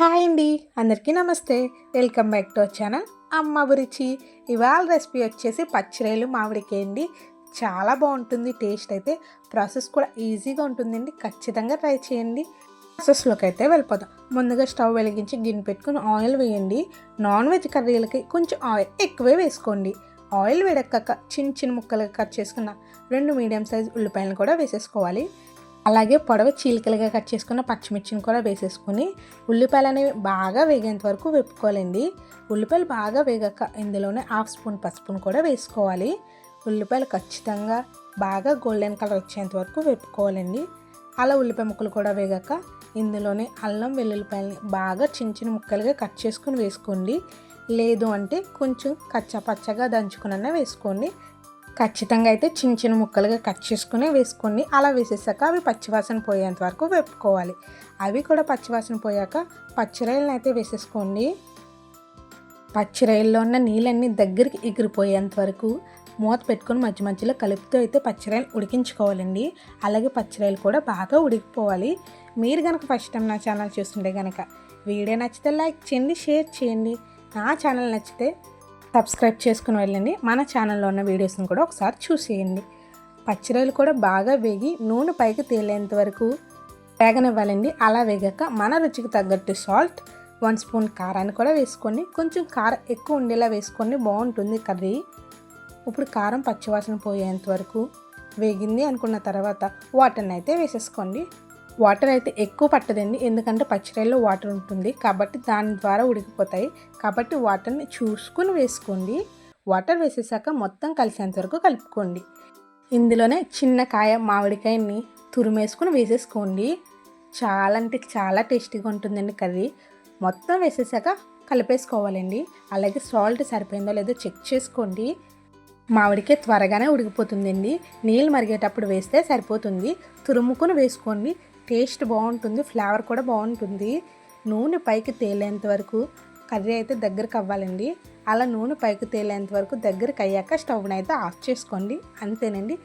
Hi అండి అందరికీ నమస్తే. Welcome back to channel. అమ్మ గురించి ఇవాళ రెసిపీ వచ్చేసి పచ్చిరేలు మామిడికాయ అండి. చాలా బాగుంటుంది టేస్ట్ అయితే ప్రాసెస్ కూడా ఈజీగా ఉంటుందండి. ఖచ్చితంగా ట్రై చేయండి. ప్రాసెస్లోకి అయితే వెళ్ళిపోదాం. ముందుగా స్టవ్ వెలిగించి గిన్నె పెట్టుకుని ఆయిల్ వేయండి. నాన్ వెజ్ కర్రీలకి కొంచెం ఆయిల్ ఎక్కువే వేసుకోండి. ఆయిల్ వేడెక్కాక చిన్న చిన్న ముక్కలుగా కట్ చేసుకున్న రెండు మీడియం సైజ్ ఉల్లిపాయలను కూడా వేసేసుకోవాలి. అలాగే పొడవ చీలికలుగా కట్ చేసుకున్న పచ్చిమిర్చిని కూడా వేసేసుకుని ఉల్లిపాయలు అనేవి బాగా వేగేంత వరకు వేపుకోవాలండి. ఉల్లిపాయలు బాగా వేగాక ఇందులోనే హాఫ్ స్పూన్ పసుపును కూడా వేసుకోవాలి. ఉల్లిపాయలు ఖచ్చితంగా బాగా గోల్డెన్ కలర్ వచ్చేంత వరకు వేపుకోవాలండి. అలా ఉల్లిపాయ ముక్కలు కూడా వేగాక ఇందులోనే అల్లం వెల్లుల్లిపాయలని బాగా చిన్న చిన్న ముక్కలుగా కట్ చేసుకుని వేసుకోండి. లేదు అంటే కొంచెం కచ్చా పచ్చగా దంచుకున్న వేసుకోండి. ఖచ్చితంగా అయితే చిన్న చిన్న ముక్కలుగా కట్ చేసుకుని వేసుకోండి అలా వేసేసాక అవి పచ్చివాసన పోయేంత వరకు వేపుకోవాలి. అవి కూడా పచ్చివాసన పోయాక పచ్చిరాయలను అయితే వేసేసుకోండి. పచ్చిరాయల్లో ఉన్న నీళ్ళన్నీ దగ్గరికి ఎగిరిపోయేంత వరకు మూత పెట్టుకొని మధ్య మధ్యలో కలుపుతూ అయితే పచ్చిరాయలు ఉడికించుకోవాలండి. అలాగే పచ్చిరాయలు కూడా బాగా ఉడికిపోవాలి. మీరు కనుక ఫస్ట్ టైం నా ఛానల్ చూస్తుంటే కనుక వీడియో నచ్చితే లైక్ చేయండి షేర్ చేయండి. నా ఛానల్ నచ్చితే సబ్స్క్రైబ్ చేసుకుని వెళ్ళండి. మన ఛానల్లో ఉన్న వీడియోస్ని కూడా ఒకసారి చూసేయండి. పచ్చిరాయలు కూడా బాగా వేగి నూనె పైకి తేలేంత వరకు వేగనివ్వాలండి. అలా వేగాక మన రుచికి తగ్గట్టు సాల్ట్ వన్ స్పూన్ కారాన్ని కూడా వేసుకోండి. కొంచెం కారం ఎక్కువ ఉండేలా వేసుకోండి. బాగుంటుంది కర్రీ. ఇప్పుడు కారం పచ్చివాసన పోయేంత వరకు వేగింది అనుకున్న తర్వాత వాటర్ని అయితే వేసేసుకోండి. వాటర్ అయితే ఎక్కువ పట్టదండి. ఎందుకంటే పచ్చికాయల్లో వాటర్ ఉంటుంది. కాబట్టి దాని ద్వారా ఉడికిపోతాయి. కాబట్టి వాటర్ని చూసుకుని వేసుకోండి. వాటర్ వేసేసాక మొత్తం కలిసేంత వరకు కలుపుకోండి. ఇందులోనే చిన్న కాయ మామిడికాయని తురిమేసుకుని వేసేసుకోండి. చాలా అంటే చాలా టేస్టీగా ఉంటుందండి కర్రీ. మొత్తం వేసేసాక కలిపేసుకోవాలండి. అలాగే సాల్ట్ సరిపోయిందో లేదో చెక్ చేసుకోండి. మామిడికాయ త్వరగానే ఉడికిపోతుందండి. నీళ్ళు మరిగేటప్పుడు వేస్తే సరిపోతుంది. తురుముకుని వేసుకోండి. టేస్ట్ బాగుంటుంది ఫ్లేవర్ కూడా బాగుంటుంది. నూనె పైకి తేలేంత వరకు కర్రీ అయితే దగ్గరకు అవ్వాలండి. అలా నూనె పైకి తేలేంత వరకు దగ్గరకు అయ్యాక స్టవ్ని అయితే ఆఫ్ చేసుకోండి. అంతేనండి.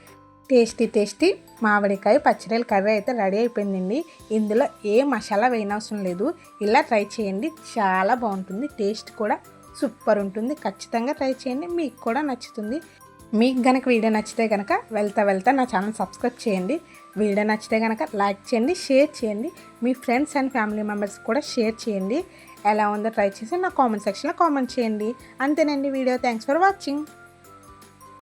టేస్టీ టేస్టీ మామిడికాయ పచ్చిరొయ్యల కర్రీ అయితే రెడీ అయిపోయిందండి. ఇందులో ఏ మసాలా వేయనవసరం లేదు. ఇలా ట్రై చేయండి. చాలా బాగుంటుంది. టేస్ట్ కూడా సూపర్ ఉంటుంది. ఖచ్చితంగా ట్రై చేయండి. మీకు కూడా నచ్చుతుంది. మీకు గనక వీడియో నచ్చితే కనుక వెళ్తా వెళ్తా నా ఛానల్ సబ్స్క్రైబ్ చేయండి. వీడియో నచ్చితే కనుక లైక్ చేయండి షేర్ చేయండి. మీ ఫ్రెండ్స్ అండ్ ఫ్యామిలీ మెంబర్స్ కూడా షేర్ చేయండి. ఎలా ఉందో ట్రై చేసి నా కామెంట్ సెక్షన్లో కామెంట్ చేయండి. అంతేనండి వీడియో. Thanks for watching.